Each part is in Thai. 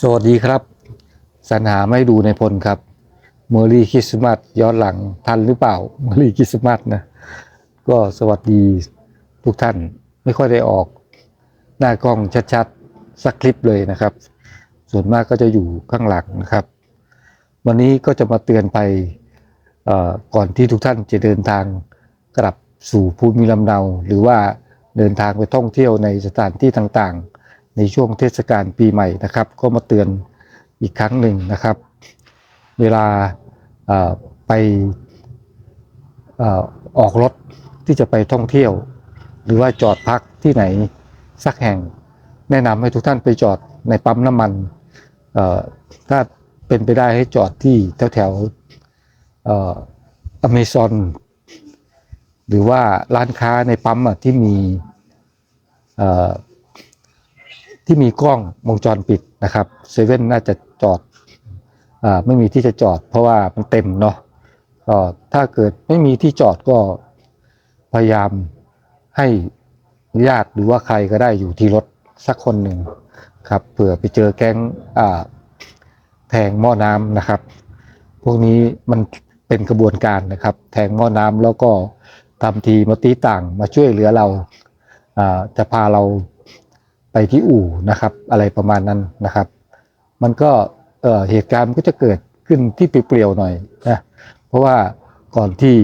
สวัสดีครับสรรหาไม่ดูในพลครับเมอรี่คริสต์มาสย้อนหลังทันหรือเปล่าเมอรี่คริสต์มาสนะ ก็สวัสดีทุกท่านไม่ค่อยได้ออก หน้ากล้องชัดๆสักคลิปเลยนะครับ ส่วนมากก็จะอยู่ข้างหลังนะครับ วันนี้ก็จะมาเตือนไปก่อนที่ทุกท่านจะเดินทางกลับสู่ภูมิลำเนา หรือว่าเดินทางไปท่องเที่ยวในสถานที่ต่างๆ ในช่วงเทศกาลปีใหม่นะครับ ก็มาเตือนอีกครั้งหนึ่งนะครับ เวลาไปอออกรถที่จะไปท่องเที่ยว หรือว่าจอดพักที่ไหนสักแห่ง แนะนำให้ทุกท่านไปจอดในปั๊มน้ำมันถ้าเป็นไปได้ให้จอดที่แถวแถวๆอเมซอนหรือว่าร้านค้าในปั๊มที่มี ที่มีกล้องวงจรปิดนะครับเซเว่นน่าจะจอดอไม่มีที่จะจอด เพราะว่ามันเต็มเนาะก็ถ้าเกิดไม่มีที่จอดก็พยายามให้ญาติหรือว่าใครก็ได้อยู่ที่รถสักคนหนึ่งครับเผื่อไปเจอแก๊งแทงหม้อน้ำนะครับ พวกนี้มันเป็นกระบวนการนะครับ แทงหม้อน้ำแล้วก็ทำทีมาตีต่างมาช่วยเหลือเราจะพาเรา ไปที่อู่นะครับ อะไรประมาณนั้นนะครับ มันก็เอ่อเหตุการณ์มันก็จะเกิดขึ้นที่เปลี่ยวๆหน่อยนะเพราะว่าก่อนที่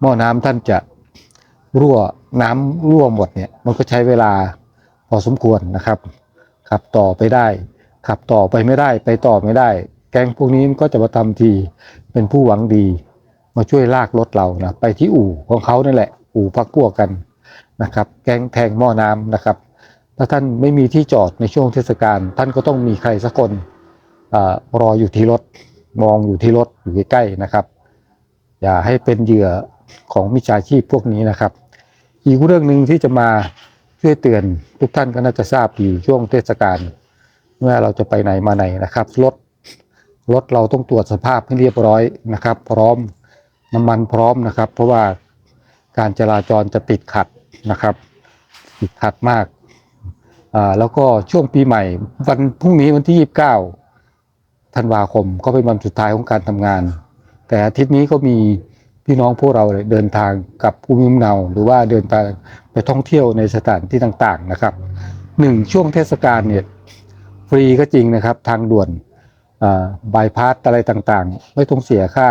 หม้อน้ำท่านจะรั่วน้ำรั่วหมดเนี่ยมันก็ใช้เวลาพอสมควรนะครับ ขับต่อไปได้ ขับต่อไปไม่ได้ ไปต่อไม่ได้ แก๊งพวกนี้มันก็จะมาทำทีเป็นผู้หวังดี มาช่วยลากรถเรานะไปที่อู่ของเขานั่นแหละ อู่พักพวกกันนะครับ แก๊งแทงหม้อน้ำนะครับ ถ้าท่านไม่มีที่จอดในช่วงเทศกาลท่านก็ต้องมีใครสักคนอรออยู่ที่รถมองอยู่ที่รถอยู่ใกล้ๆนะครับ อย่าให้เป็นเหยื่อของมิจฉาชีพพวกนี้นะครับ อีกเรื่องหนึ่งที่จะมาช่วยเตือนทุกท่านก็น่าจะทราบดีช่วงเทศกาลเมื่อเราจะไปไหนมาไหนนะครับรถรถเราต้องตรวจสภาพให้เรียบร้อยนะครับ พร้อมน้ำมันพร้อมนะครับ เพราะว่าการจราจรจะติดขัดนะครับ ติดขัดมาก อ่าแล้วก็ช่วงปีใหม่วันพรุ่งนี้วันที่ 29ธันวาคมก็เป็นวันสุดท้ายของการทำงาน แต่อาทิตย์นี้ก็มีพี่น้องพวกเราเดินทางกับภูมิลำเนาหรือว่าเดินทางไปท่องเที่ยวในสถานที่ต่างๆนะครับหนึ่งช่วงเทศกาลเนี่ยฟรีก็จริงนะครับ ทางด่วนบายพาสอะไรต่างๆ ไม่ต้องเสียค่า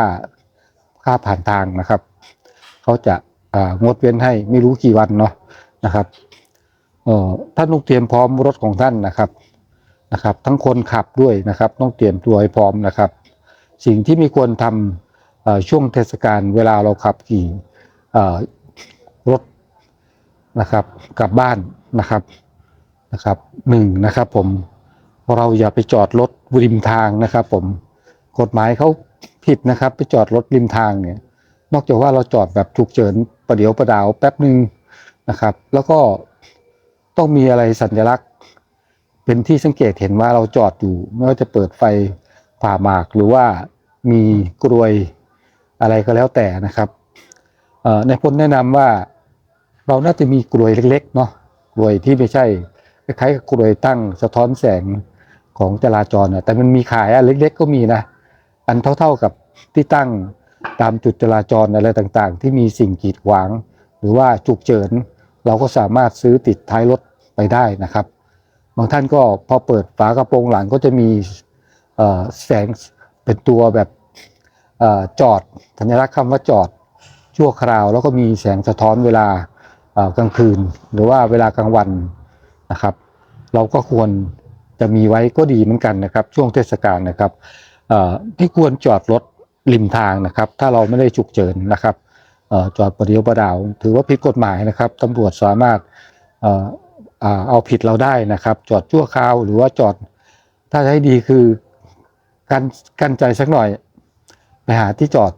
ค่าผ่านทางนะครับ เขาจะางดเว้นให้ไม่รู้กี่วันเนาะนะครับ ท่านต้องเตรียมพร้อมรถของท่านนะครับนะครับ ทั้งคนขับด้วยนะครับ ต้องเตรียมตัวให้พร้อมนะครับ สิ่งที่ไม่ควรทำช่วงเทศกาลเวลาเราขับขี่รถนะครับกลับบ้านนะครับนะครับหนึ่งนะครับ ผมเราอย่าไปจอดรถริมทางนะครับ ผมกฎหมายเขาผิดนะครับ ไปจอดรถริมทางเนี่ย นอกจากว่าเราจอดแบบฉุกเฉินประเดี๋ยวประดาวแป๊บหนึ่งนะครับ แล้วก็ ต้องมีอะไรสัญลักษณ์ เป็นที่สังเกตเห็นว่าเราจอดอยู่ ไม่ว่าจะเปิดไฟผ่าหมากหรือว่ามีกรวยอะไรก็แล้วแต่นะครับในพลแนะนำว่าเราน่าจะมีกรวยเล็กๆเนาะกรวยที่ไม่ใช่คล้ายๆกับกรวยตั้งสะท้อนแสงของจราจรนะแต่มันมีขายอันเล็ก ๆ ก็มีนะอันเท่าๆกับที่ตั้งตามจุดจราจรอะไรต่างๆ ที่มีสิ่งกีดขวาง หรือว่าฉุกเฉินเราก็สามารถซื้อติดท้ายรถ ไปได้นะครับ บางท่านก็พอเปิดฝากระโปรงหลังก็จะมีแสงเป็นตัวแบบอจอดสัญลักษณ์คำว่าจอดชั่วคราว แล้วก็มีแสงสะท้อนเวลากลางคืน หรือว่าเวลากลางวันนะครับ เราก็ควรจะมีไว้ก็ดีเหมือนกันนะครับ ช่วงเทศกาลนะครับที่ควรจอดรถริมทางนะครับ ถ้าเราไม่ได้ฉุกเฉินนะครับอจอดประเดียวประดาว ถือว่าผิดกฎหมายนะครับตำรวจสามารถ เอาผิดเราได้นะครับ จอดชั่วคราวหรือว่าจอดถ้าจะให้ดีคือกันกันใจสักหน่อย ไปหาที่จอด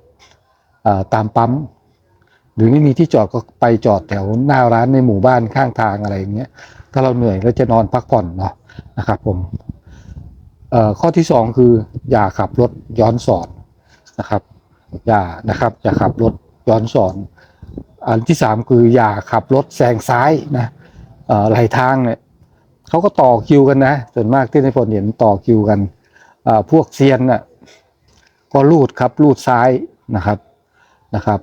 อตามปั๊ม หรือไม่มีที่จอดก็ไปจอดแถวหน้าร้านในหมู่บ้านข้างทางอะไรอย่างเงี้ยถ้าเราเหนื่อยแล้วจะนอนพักผ่อนเนาะนะครับผมข้อที่สองคืออย่าขับรถย้อนสอนนะครับ อย่านะครับอย่าขับรถย้อนสอน อันที่สามคืออย่าขับรถแซงซ้ายนะ ไหลทางเนี่ยเขาก็ต่อคิวกันนะ ส่วนมากที่ในพลเห็นต่อคิวกันอ่าพวกเซียนน่ะก็ลูดครับลูดซ้ายนะครับนะครับ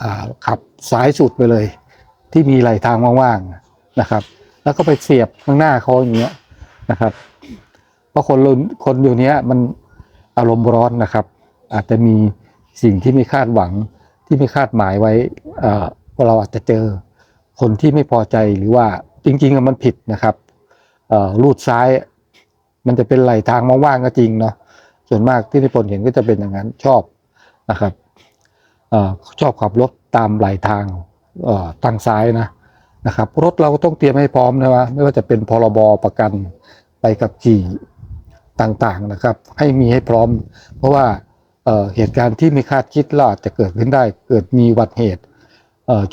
อ่าขับซ้ายสุดไปเลย ที่มีไหลทางว่างๆนะครับ แล้วก็ไปเสียบข้างหน้าเขาอย่างเงี้ยนะครับเพราะคนลุนคนอยู่เนี้ยมันอารมณ์ร้อนนะครับ อาจจะมีสิ่งที่ไม่คาดหวังที่ไม่คาดหมายไว้อ่าเราอาจจะเจอ คนที่ไม่พอใจหรือว่าจริงๆมันผิดนะครับเอ่อลูดซ้าย มันจะเป็นไหลทางว่างๆก็จริงเนาะส่วนมากที่นิพนธ์เห็นก็จะเป็นอย่างนั้นชอบนะครับอชอบขับรถตามไหลทางทางซ้ายนะนะครับ รถเราก็ต้องเตรียมให้พร้อมนะว่าไม่ว่าจะเป็นพรบประกันไปกับขี่ต่างๆนะครับ ให้มีให้พร้อม เพราะว่าเเหตุการณ์ที่ไม่คาดคิดเราจะเกิดขึ้นได้ เกิดมีอุบัตเหตุ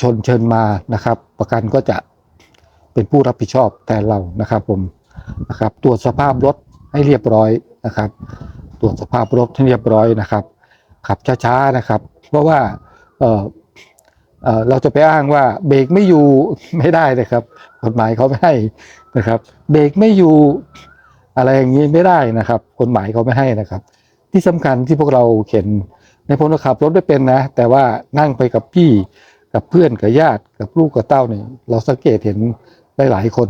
ชนเชิญมานะครับ ประกันก็จะเป็นผู้รับผิดชอบแทนเรานะครับผมนะครับตรวจสภาพรถให้เรียบร้อยนะครับ ตรวจสภาพรถให้เรียบร้อยนะครับ ขับช้าๆนะครับ เพราะว่าเเเราจะไปอ้างว่าเบรกไม่อยู่ไม่ได้นะครับ กฎหมายเขาไม่ให้นะครับเบรกไม่อยู่อะไรอย่างนี้ไม่ได้นะครับ กฎหมายเขาไม่ให้นะครับ ที่สำคัญที่พวกเราเข็นในพลขับรถได้เป็นนะ แต่ว่านั่งไปกับพี่ กับเพื่อนกับญาติกับลูกกับเต้าเนี่ยเราสังเกตเห็นได้หลายคน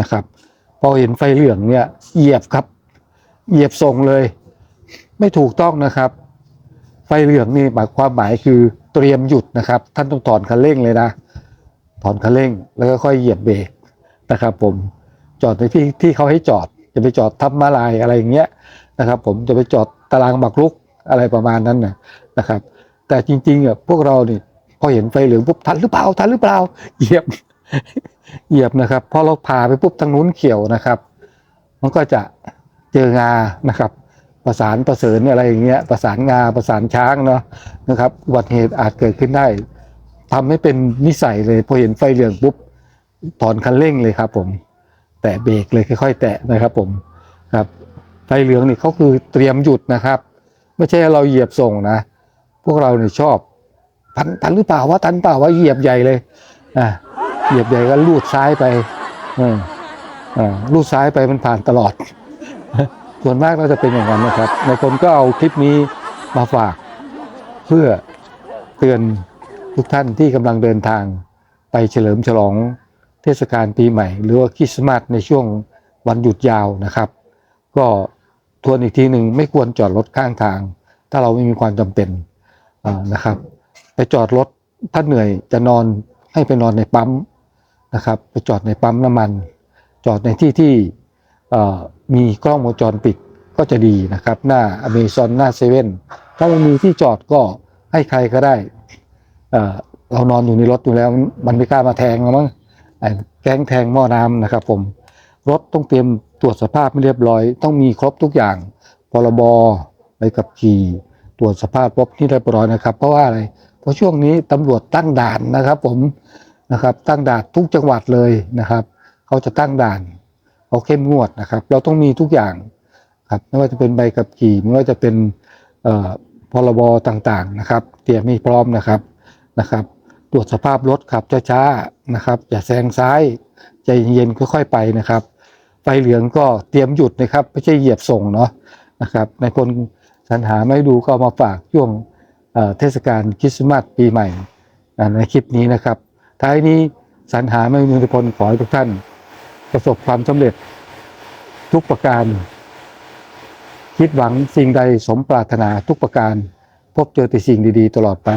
นะครับ พอเห็นไฟเหลืองเนี่ยเหยียบครับ เหยียบส่งเลย ไม่ถูกต้องนะครับ ไฟเหลืองนี่หมายความหมายคือเตรียมหยุดนะครับ ท่านต้องถอนคันเร่งเลยนะถอนคันเร่งแล้วก็ค่อยเหยียบเบรกนะครับ ผมจอดในที่ที่เขาให้จอดจะไปจอดทับมาลายอะไรอย่างเงี้ยนะครับ ผมจะไปจอดตารางบักลุกอะไรประมาณนั้นนะนะครับ แต่จริงๆอะพวกเราเนี่ย พอเห็นไฟเหลืองปุ๊บทันหรือเปล่าทันหรือเปล่าเหยียบเหยียบนะครับพอเราผ่าไปปุ๊บทางนู้นเขียวนะครับ มันก็จะเจองานะครับ ประสานประเสริญอะไรอย่างเงี้ยประสานงาประสานช้างเนาะนะครับอุบัติเหตุอาจเกิดขึ้นได้ทำให้เป็นนิสัยเลยพอเห็นไฟเหลืองปุ๊บถอนคันเร่งเลยครับ ผม แตะเบรกเลยค่อยๆ แตะนะครับ ผมครับไฟเหลืองนี่เขาคือเตรียมหยุดนะครับ ไม่ใช่เราเหยียบส่งนะ พวกเราเนี่ยชอบ ทันทันหรือเปล่าว่าทันเปล่าว่าเหยียบใหญ่เลยอะเหยียบใหญ่ก็ลูดซ้ายไปอออ่าลูดซ้ายไปมันผ่านตลอด ส่วนมากก็จะเป็นอย่างนั้นนะครับในคนก็เอาคลิปนี้มาฝาก เพื่อเตือนทุกท่านที่กำลังเดินทางไปเฉลิมฉลองเทศกาลปีใหม่ หรือว่าคริสต์มาสในช่วงวันหยุดยาวนะครับ ก็ทวนอีกทีหนึ่งไม่ควรจอดรถข้างทาง ถ้าเราไม่มีความจำเป็นอ่านะครับ ไปจอดรถถ้าเหนื่อยจะนอนให้ไปนอนในปั๊มนะครับ ไปจอดในปั๊มน้ำมัน จอดในที่ที่มีกล้องวงจรปิดก็จะดีนะครับ หน้าอเมซอนหน้าเซเว่นถ้าไม่มีที่จอดก็ให้ใครก็ได้เเรานอนอยู่ในรถอยู่แล้วมันไม่กล้ามาแทงเรามั้งไอ้แก๊งแทงหม้อน้ำนะครับ ผมรถต้องเตรียมตรวจสภาพไม่เรียบร้อย ต้องมีครบทุกอย่างพรบใบขับขี่ตรวจสภาพรถที่เรียบร้อยนะครับ เพราะว่าอะไร ราะช่วงนี้ตำรวจตั้งด่านนะครับผมนะครับตั้งด่านทุกจังหวัดเลยนะครับเขาจะตั้งด่านเขาเข้มงวดนะครับ เราต้องมีทุกอย่างครับไม่ว่าจะเป็นใบขับขี่ไม่ว่าจะเป็นเอ่อพรบต่างๆนะครับ เตรียมให้พร้อมนะครับนะครับ ตรวจสภาพรถขับช้าๆนะครับ อย่าแซงซ้ายใจเย็นๆค่อยๆไปนะครับไฟเหลืองก็เตรียมหยุดนะครับ ไม่ใช่เหยียบส่งเนาะนะครับ ในคนสรรหาไม่ดูก็ามาฝากช่วง เทศกาลคริสต์มาสปีใหม่ในคลิปนี้นะครับ ท้ายนี้สรรหาไม่มีอิทธิพลขอให้ทุกท่าน ประสบความสำเร็จทุกประการ คิดหวังสิ่งใดสมปรารถนาทุกประการ พบเจอแต่สิ่งดีๆ ตลอดไป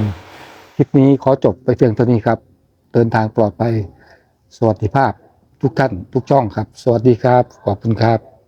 คลิปนี้ขอจบไปเพียงเท่านี้ครับ เดินทางปลอดภัยสวัสดิภาพทุกท่านทุกช่องครับ สวัสดีครับ ขอบคุณครับ